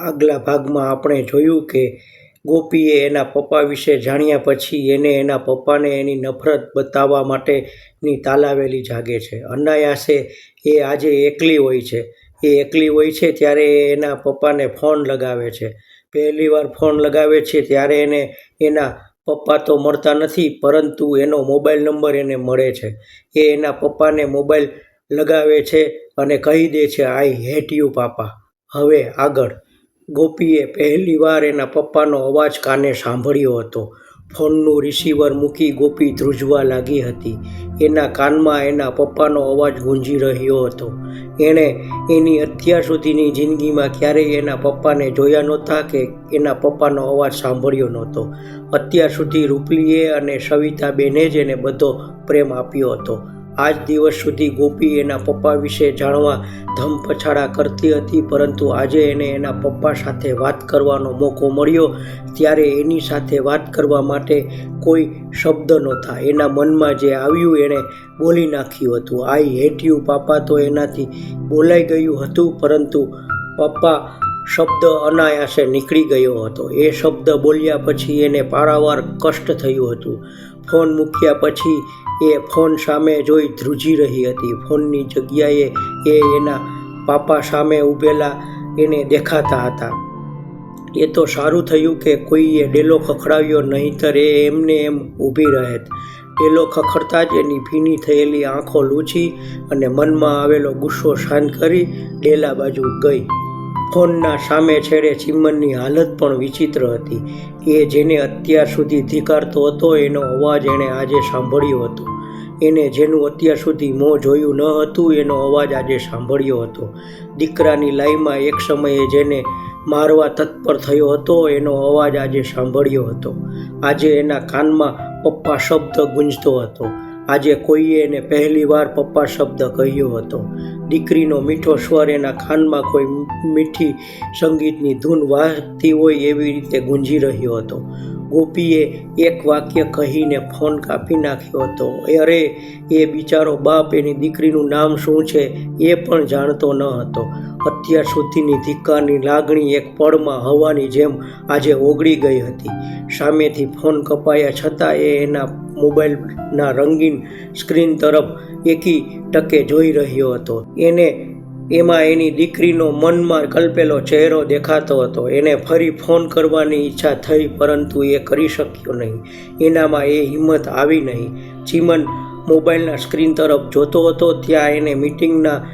આગલા ભાગમાં આપણે જોયું કે ગોપીએ એના પપ્પા વિશે જાણ્યા પછી એને એના પપ્પાને એની નફરત બતાવવા માટેની તાલાવેલી જાગે છે. અનાયાસે એ આજે એકલી હોય છે. એ એકલી હોય છે ત્યારે એ એના પપ્પાને ફોન લગાવે છે. પહેલી વાર ફોન લગાવે છે ત્યારે એને એના પપ્પા તો મળતા નથી પરંતુ એનો મોબાઈલ નંબર એને મળે છે. એ એના પપ્પાને મોબાઈલ લગાવે છે અને કહી દે છે, આઈ હેટ યુ, પાપા. હવે આગળ. ગોપીએ પહેલીવાર એના પપ્પાનો અવાજ કાને સાંભળ્યો હતો. ફોનનું રિસીવર મૂકી ગોપી ધ્રુજવા લાગી હતી. એના કાનમાં એના પપ્પાનો અવાજ ગુંજી રહ્યો હતો. એણે એની અત્યાર સુધીની જિંદગીમાં ક્યારેય એના પપ્પાને જોયા નહોતા કે એના પપ્પાનો અવાજ સાંભળ્યો નહોતો. અત્યાર સુધી રૂપલીએ અને સવિતાબેને જ એને બધો પ્રેમ આપ્યો હતો. આજ દિવસ સુધી ગોપી એના પપ્પા વિશે જાણવા ધમપછાડા કરતી હતી, પરંતુ આજે એને એના પપ્પા સાથે વાત કરવાનો મોકો મળ્યો. ત્યારે એની સાથે વાત કરવા માટે કોઈ શબ્દ નહોતા. એના મનમાં જે આવ્યું એણે બોલી નાખ્યું હતું. આઈ હેટ યુ પાપા, તો એનાથી બોલાઈ ગયું હતું, પરંતુ પપ્પા શબ્દ અનાયાસે નીકળી ગયો હતો. એ શબ્દ બોલ્યા પછી એને પારાવાર કષ્ટ થયું હતું. ફોન મૂક્યા પછી એ ફોન સામે જોઈ ધ્રુજી રહી હતી. ફોનની જગ્યાએ એ એના પાપા સામે ઊભેલા એને દેખાતા હતા. એ તો સારું થયું કે કોઈએ ડેલો ખખડાવ્યો, નહીંતર એ એમને એમ ઊભી રહેત. ડેલો ખખડતા જ એની ભીની થયેલી આંખો લૂછી અને મનમાં આવેલો ગુસ્સો શાંત કરી ડેલા બાજુ ગઈ. ફોનના સામે છેડે ચિમનની હાલત પણ વિચિત્ર હતી. એ જેને અત્યાર સુધી ધિકારતો હતો, એનો અવાજ એણે આજે સાંભળ્યો હતો. એને જેનું અત્યાર સુધી મોં જોયું ન હતું, એનો અવાજ આજે સાંભળ્યો હતો. દીકરાની લાઈમાં એક સમયે જેને મારવા તત્પર થયો હતો, એનો અવાજ આજે સાંભળ્યો હતો. આજે એના કાનમાં પપ્પા શબ્દ ગુંજતો હતો. આજે કોઈએ એને પહેલીવાર પપ્પા શબ્દ કહ્યો હતો. દીકરીનો મીઠો સ્વર એના ખાનમાં કોઈ મીઠી સંગીતની ધૂન વાહતી હોય એવી રીતે ગુંજી રહ્યો હતો. ગોપીએ એક વાક્ય કહીને ફોન કાપી નાખ્યો હતો. અરે, એ બિચારો બાપ એની દીકરીનું નામ શું છે એ પણ જાણતો ન હતો. અત્યાર સુધીની ધિક્કારની લાગણી એક પળમાં હવાની જેમ આજે ઓગળી ગઈ હતી. સામેથી ફોન કપાયા છતાં એ એના મોબાઈલના રંગીન સ્ક્રીન તરફ એકી ટકે જોઈ રહ્યો હતો. એને, એમાં એની દીકરીનો મનમાં કલ્પેલો ચહેરો દેખાતો હતો. એને ફરી ફોન કરવાની ઈચ્છા થઈ, પરંતુ એ કરી શક્યો નહીં. એનામાં એ હિંમત આવી નહીં. ચીમન મોબાઈલના સ્ક્રીન તરફ જોતો હતો, ત્યાં એને મિટિંગના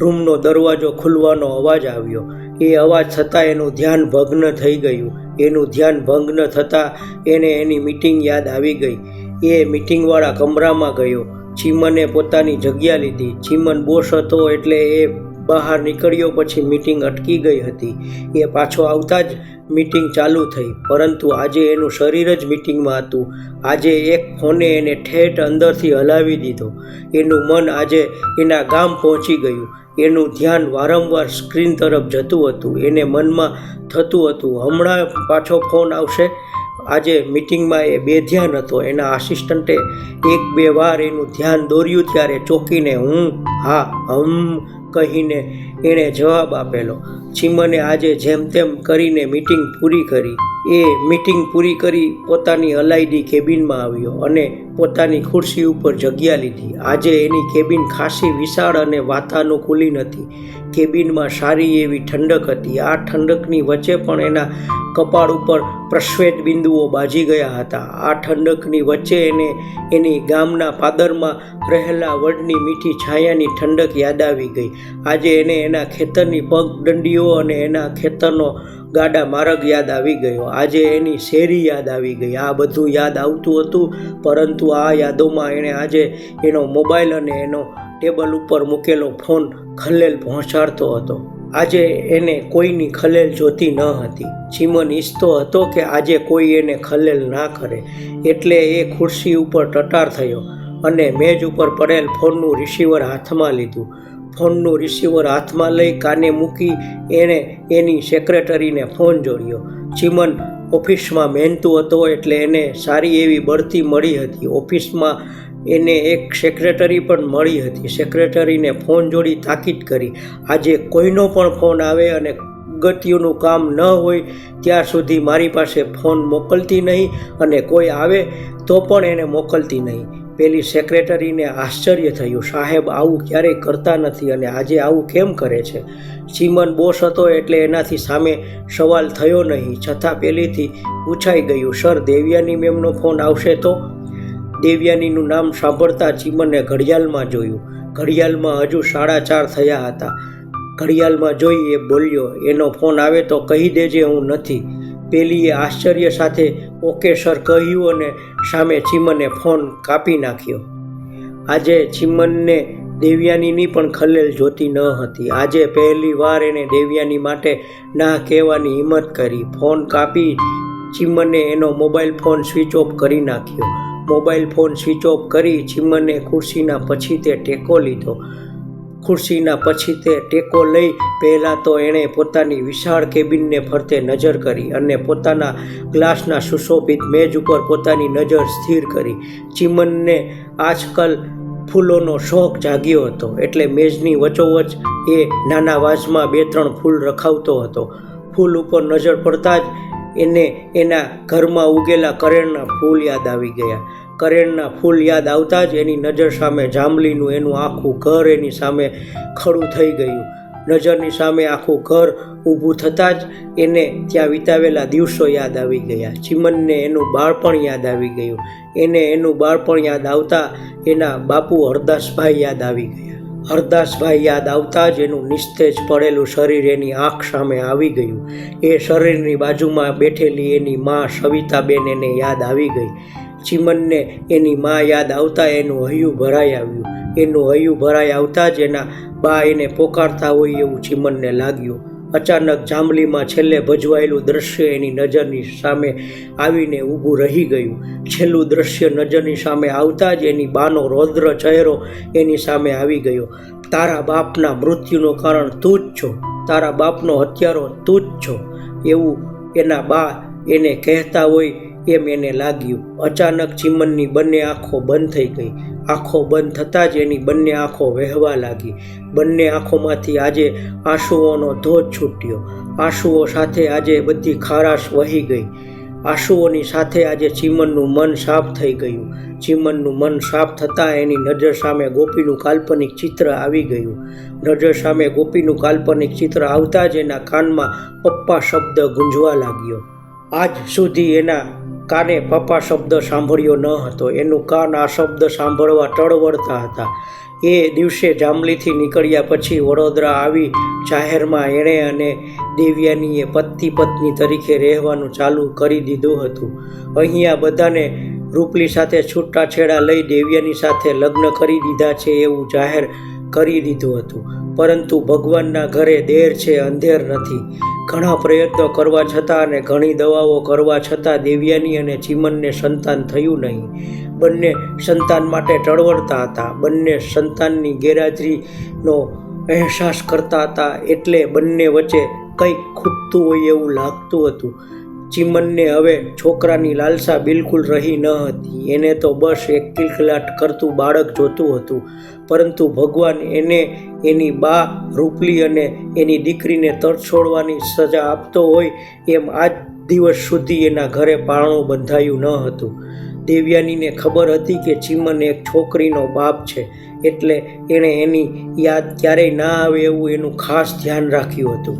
રૂમનો દરવાજો ખુલવાનો અવાજ આવ્યો. એ અવાજ થતાં એનું ધ્યાન ભગ્ન થઈ ગયું. એનું ધ્યાન ભગ્ન થતાં એને એની મિટિંગ યાદ આવી ગઈ. એ મિટિંગવાળા કમરામાં ગયો. ચીમને પોતાની જગ્યા લીધી. ચીમન બોસ હતો એટલે એ બહાર નીકળ્યો પછી મીટિંગ અટકી ગઈ હતી. એ પાછો આવતા જ મીટિંગ ચાલુ થઈ. પરંતુ આજે એનું શરીર જ મીટિંગમાં હતું. આજે એક ફોને એને ઠેઠ અંદરથી હલાવી દીધો. એનું મન આજે એના ગામ પહોંચી ગયું. એનું ધ્યાન વારંવાર સ્ક્રીન તરફ જતું હતું. એને મનમાં થતું હતું, હમણાં પાછો ફોન આવશે? આજે મિટિંગમાં એ બે ધ્યાન હતો. એના આસિસ્ટન્ટે એક બે વાર એનું ધ્યાન દોર્યું ત્યારે ચોંકીને હું, હા, હમ કહીને એણે જવાબ આપેલો, ચીમને આજે જેમ તેમ કરીને મિટિંગ પૂરી કરી. એ મિટિંગ પૂરી કરી પોતાની અલાયદી કેબિનમાં આવ્યો અને પોતાની ખુરશી ઉપર જગ્યા લીધી. આજે એની કેબિન ખાસી વિશાળ અને વાતાનુકૂલિન હતી કેબિનમાં સારી એવી ઠંડક હતી. આ ઠંડકની વચ્ચે પણ એના કપાળ ઉપર પ્રશ્વેત બિંદુઓ બાજી ગયા હતા. આ ઠંડકની વચ્ચે એને એની ગામના પાદરમાં રહેલા વડની મીઠી છાયાની ઠંડક યાદ આવી ગઈ. આજે એને એના ખેતરની પગદંડીઓ અને એના ખેતરનો ગાડા માર્ગ યાદ આવી ગયો. આજે એની શેરી યાદ આવી ગઈ. આ બધું યાદ આવતું હતું, પરંતુ આ યાદોમાં એણે આજે એનો મોબાઈલ અને એનો ટેબલ ઉપર મૂકેલો ફોન ખલેલ પહોંચાડતો હતો. આજે એને કોઈની ખલેલ જોતી ન હતી. ચીમન ઈચ્છતો હતો કે આજે કોઈ એને ખલેલ ના કરે. એટલે એ ખુરશી ઉપર ટટાર થયો અને મેજ ઉપર પડેલ ફોનનું રિસીવર હાથમાં લીધું. ફોનનું રિસીવર હાથમાં લઈ કાને મૂકી એણે એની સેક્રેટરીને ફોન જોડ્યો. ચીમન ઓફિસમાં મહેનતું હતો એટલે એને સારી એવી બઢતી મળી હતી. ઓફિસમાં એને એક સેક્રેટરી પણ મળી હતી. સેક્રેટરીને ફોન જોડી તાકીદ કરી. આજે કોઈનો પણ ફોન આવે અને ગતિઓનું કામ ન હોય ત્યાં સુધી મારી પાસે ફોન મોકલતી નહીં અને કોઈ આવે તો પણ એને મોકલતી નહીં. પેલી સેક્રેટરીને આશ્ચર્ય થયું, સાહેબ, આવું ક્યારેય કરતા નથી અને આજે આવું કેમ કરે છે? ચીમન બોસ હતો એટલે એનાથી સામે સવાલ થયો નહીં. છતાં પેલીથી પૂછાઈ ગયું, સર, દેવ્યાની મેમનો ફોન આવશે તો? દેવ્યાનીનું નામ સાંભળતા ચીમને ઘડિયાળમાં જોયું. ઘડિયાળમાં હજુ સાડા ચાર થયા હતા. ઘડિયાળમાં જોઈ એ બોલ્યો, એનો ફોન આવે તો કહી દેજે, હું નથી. પેલીએ આશ્ચર્ય સાથે, ઓકે સર, કહ્યું અને સામે ચીમને ફોન કાપી નાખ્યો. આજે ચીમનને દેવ્યાનીની પણ ખલેલ જોતી ન હતી. આજે પહેલી વાર એણે દેવ્યાની માટે ના કહેવાની હિંમત કરી. ફોન કાપી ચીમને એનો મોબાઈલ ફોન સ્વિચ ઓફ કરી નાખ્યો. મોબાઈલ ફોન સ્વિચ ઓફ કરી ચીમને ખુરશીના પછી તે ટેકો લીધો. ખુરશીના પછી તે ટેકો લઈ પહેલાં તો એણે પોતાની વિશાળ કેબિનને ફરતે નજર કરી અને પોતાના ગ્લાસના સુશોભિત મેજ ઉપર પોતાની નજર સ્થિર કરી. ચીમનને આજકાલ ફૂલોનો શોખ જાગ્યો હતો એટલે મેજની વચોવચ એ નાના વાસમાં બે ત્રણ ફૂલ રખાવતો હતો. ફૂલ ઉપર નજર પડતા જ એને એના ઘરમાં ઉગેલા કરેણના ફૂલ યાદ આવી ગયા. કરેણના ફૂલ યાદ આવતા જ એની નજર સામે જાંબલીનું એનું આખું ઘર એની સામે ખડું થઈ ગયું. નજરની સામે આખું ઘર ઊભું થતાં જ એને ત્યાં વિતાવેલા દિવસો યાદ આવી ગયા. ચીમનને એનું બાળપણ યાદ આવી ગયું. એને એનું બાળપણ યાદ આવતા એના બાપુ હરદાસભાઈ યાદ આવી ગયા. હરદાસભાઈ યાદ આવતા જ એનું નિસ્તેજ પડેલું શરીર એની આંખ સામે આવી ગયું. એ શરીરની બાજુમાં બેઠેલી એની મા સવિતાબેન એને યાદ આવી ગઈ. ચીમનને એની મા યાદ આવતા એનું હૈયું ભરાઈ આવ્યું. એનું હૈયું ભરાઈ આવતા જ એના બા એને પોકારતા હોય એવું ચીમનને લાગ્યું. અચાનક જાંબલીમાં છેલ્લે ભજવાયેલું દ્રશ્ય એની નજરની સામે આવીને ઊભું રહી ગયું. છેલ્લું દ્રશ્ય નજરની સામે આવતા જ એની બાનો રૌદ્ર ચહેરો એની સામે આવી ગયો. તારા બાપના મૃત્યુનું કારણ તું જ છો. તારા બાપનો હત્યારો તું જ છો. એવું એના બા એને કહેતા હોય એમ એને લાગ્યું. અચાનક ચીમનની બંને આંખો બંધ થઈ ગઈ. આંખો બંધ થતાં જ એની બંને આંખો વહેવા લાગી. બંને આંખોમાંથી આજે આંસુઓનો ધોધ છૂટ્યો. આંસુઓ સાથે આજે બધી ખારાશ વહી ગઈ. આંસુઓની સાથે આજે ચીમનનું મન સાફ થઈ ગયું. ચીમનનું મન સાફ થતાં એની નજર સામે ગોપીનું કાલ્પનિક ચિત્ર આવી ગયું. નજર સામે ગોપીનું કાલ્પનિક ચિત્ર આવતા જ એના કાનમાં પપ્પા શબ્દ ગુંજવા લાગ્યો. આજ સુધી એના કાને પપ્પા શબ્દ સાંભળ્યો ન હતો. એનું કાન આ શબ્દ સાંભળવા ટળવળતા હતા. એ દિવસે જાંબલીથી નીકળ્યા પછી વડોદરા આવી જાહેરમાં એણે અને દેવ્યાનીએ પતિ પત્ની તરીકે રહેવાનું ચાલુ કરી દીધું હતું. અહીંયા બધાને રૂપલી સાથે છૂટાછેડા લઈ દેવ્યાની સાથે લગ્ન કરી દીધા છે એવું જાહેર કરી દીધું હતું. પરંતુ ભગવાનના ઘરે દેર છે, અંધેર નથી. ઘણા પ્રયત્નો કરવા છતાં અને ઘણી દવાઓ કરવા છતાં દેવ્યાની અને ચીમનને સંતાન થયું નહીં. બંને સંતાન માટે ટળવળતા હતા. બંને સંતાનની ગેરહાજરીનો અહેસાસ કરતા હતા એટલે બંને વચ્ચે કંઈક ખૂટતું હોય એવું લાગતું હતું. ચીમનને હવે છોકરાની લાલસા બિલકુલ રહી ન હતી. એને તો બસ એક કિલકલાટ કરતું બાળક જોતું હતું. પરંતુ ભગવાન એને એની બા રૂપલી અને એની દીકરીને તરછોડવાની સજા આપતો હોય એમ આજ દિવસ સુધી એના ઘરે પારણું બંધાયું ન હતું. દેવ્યાનીને ખબર હતી કે ચીમન એક છોકરીનો બાપ છે. એટલે એણે એની યાદ ક્યારેય ના આવે એવું એનું ખાસ ધ્યાન રાખ્યું હતું.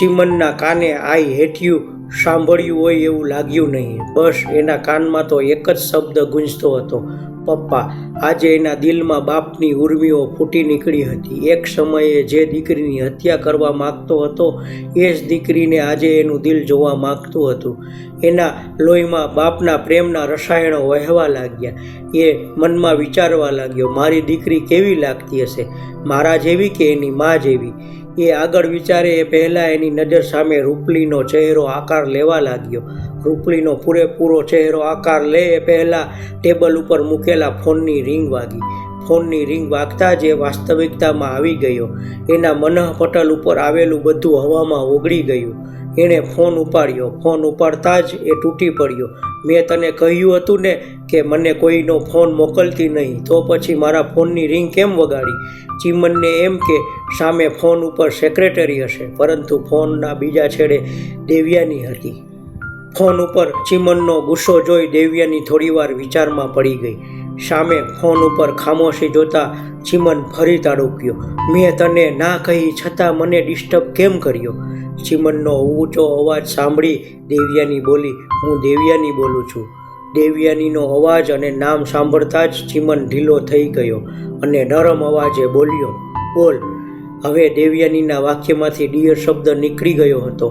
ચીમનના કાને આઈ હેઠ્યું સાંભળ્યું હોય એવું લાગ્યું નહીં. બસ એના કાનમાં તો એક જ શબ્દ ગુંજતો હતો. પપ્પા, આજે એના દિલમાં બાપની ઉર્મીઓ ફૂટી નીકળી હતી. એક સમયે જે દીકરીની હત્યા કરવા માગતો હતો, એ જ દીકરીને આજે એનું દિલ જોવા માગતું હતું. એના લોહીમાં બાપના પ્રેમના રસાયણો વહેવા લાગ્યા. એ મનમાં વિચારવા લાગ્યો, મારી દીકરી કેવી લાગતી હશે? મારા જેવી કે એની મા જેવી? એ આગળ વિચારે એ પહેલાં એની નજર સામે રૂપલીનો ચહેરો આકાર લેવા લાગ્યો. રૂપલીનો પૂરેપૂરો ચહેરો આકાર લે એ પહેલાં ટેબલ ઉપર મૂકેલા ફોનની રિંગ વાગી. ફોનની રિંગ વાગતા જ વાસ્તવિકતામાં આવી ગયો. એના મનઃપટલ ઉપર આવેલું બધું હવામાં ઓગળી ગયું. એણે ફોન ઉપાડ્યો. ફોન ઉપાડતા જ એ તૂટી પડ્યો. મેં તને કહ્યું હતું ને કે મને કોઈનો ફોન મોકલતી નહીં, તો પછી મારા ફોનની રિંગ કેમ વગાડી? ચીમનને એમ કે, સામે ફોન ઉપર સેક્રેટરી હશે. પરંતુ ફોનના બીજા છેડે દેવ્યાની હતી. ફોન ઉપર ચીમનનો ગુસ્સો જોઈ દેવ્યાની થોડીવાર વિચારમાં પડી ગઈ. સામે ફોન ઉપર ખામોશી જોતા ચીમન ફરી તાડુક્યો. મેં તને ના કહી છતાં મને ડિસ્ટર્બ કેમ કર્યો? ચીમનનો ઊંચો અવાજ સાંભળી દેવ્યાની બોલી, હું દેવ્યાની બોલું છું. દેવ્યાનીનો અવાજ અને નામ સાંભળતા જ ચીમન ઢીલો થઈ ગયો અને નરમ અવાજે બોલ્યો, બોલ. હવે દેવ્યાનીના વાક્યમાંથી ડિયર શબ્દ નીકળી ગયો હતો.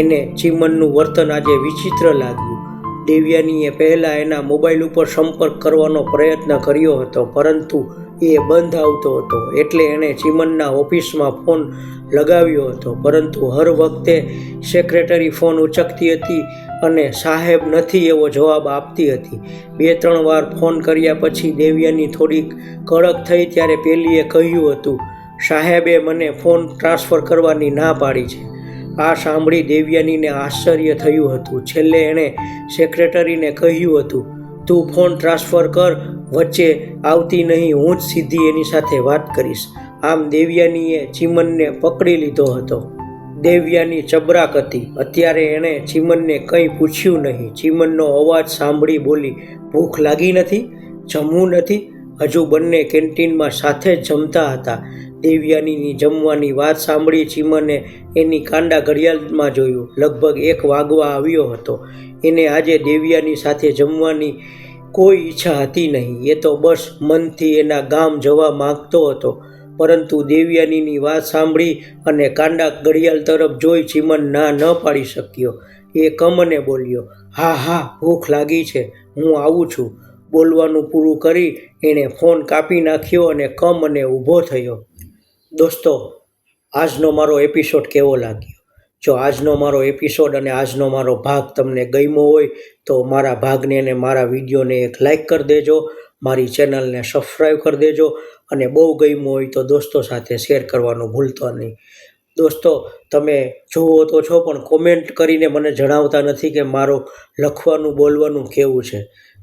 એને ચીમનનું વર્તન આજે વિચિત્ર લાગ્યું. દેવ્યાનીએ પહેલાં એના મોબાઈલ ઉપર સંપર્ક કરવાનો પ્રયત્ન કર્યો હતો, પરંતુ એ બંધ આવતો હતો. એટલે એણે ચીમનના ઓફિસમાં ફોન લગાવ્યો હતો, પરંતુ હર વખતે સેક્રેટરી ફોન ઉચકતી હતી અને સાહેબ નથી એવો જવાબ આપતી હતી. બે ત્રણ વાર ફોન કર્યા પછી દેવ્યાની થોડીક કડક થઈ ત્યારે પેલીએ કહ્યું હતું, સાહેબે મને ફોન ટ્રાન્સફર કરવાની ના પાડી છે. આ સાંભળી દેવ્યાનીને આશ્ચર્ય થયું હતું. છેલ્લે એણે સેક્રેટરીને કહ્યું હતું, તું ફોન ટ્રાન્સફર કર, વચ્ચે આવતી નહીં, હું જ સીધી એની સાથે વાત કરીશ. આમ દેવ્યાનીએ ચીમનને પકડી લીધો હતો. દેવ્યાની ચબરાક હતી. અત્યારે એણે ચીમનને કંઈ પૂછ્યું નહીં. ચીમનનો અવાજ સાંભળી બોલી, ભૂખ લાગી નથી? જમવું નથી? હજુ બંને કેન્ટીનમાં સાથે જ જમતા હતા. દેવ્યાનીની જમવાની વાત સાંભળી ચીમને એની કાંડા ઘડિયાળમાં જોયું. લગભગ એક વાગવા આવ્યો હતો. એને આજે દેવ્યાની સાથે જમવાની કોઈ ઈચ્છા હતી નહીં. એ તો બસ મનથી એના ગામ જવા માગતો હતો. પરંતુ દેવ્યાનીની વાત સાંભળી અને કાંડા ઘડિયાળ તરફ જોઈ ચીમન ના ન પાડી શક્યો. એ કમને બોલ્યો, હા હા, ભૂખ લાગી છે. હું આવું છું. બોલવાનું પૂરું કરી એણે ફોન કાપી નાખ્યો અને કમ અને ઊભો થયો. દોસ્તો, આજનો મારો એપિસોડ કેવો લાગ્યો? જો આજનો મારો એપિસોડ અને આજનો મારો ભાગ તમને ગમ્યો હોય, તો મારા ભાગને અને મારા વિડીયોને એક લાઈક કરી દેજો, મારી ચેનલને સબસ્ક્રાઈબ કરી દેજો અને બહુ ગમ્યું હોય તો દોસ્તો સાથે શેર કરવાનું ભૂલતો નહીં. દોસ્તો, તમે જુઓ તો છો, પણ કોમેન્ટ કરીને મને જણાવતા નથી કે મારો લખવાનું, બોલવાનું કેવું છે.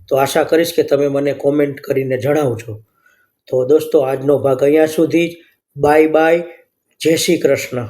તો આશા કરીશ કે તમે મને કોમેન્ટ કરીને જણાવજો. તો દોસ્તો, આજનો ભાગ અહીંયા સુધી જ. બાય બાય જય શ્રી કૃષ્ણ.